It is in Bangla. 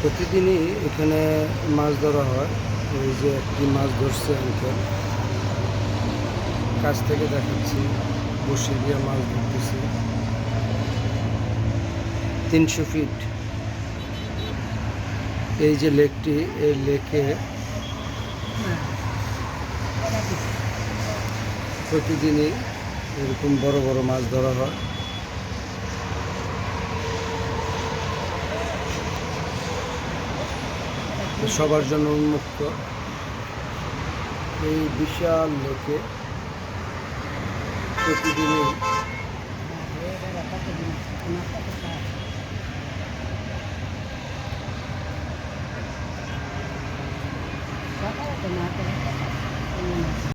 প্রতিদিনই এখানে মাছ ধরা হয়। এই যে একটি মাছ ধরছে আঙ্কেল কাছ থেকে দেখাচ্ছি বসে দিয়ে মাছ ধরতেছে। তিনশো ফিট এই যে লেকটি, এই লেকে প্রতিদিনই এরকম বড় বড় মাছ ধরা হয়। সবার জন্য উন্মুক্ত এই বিশাল লোকে প্রতিদিনই.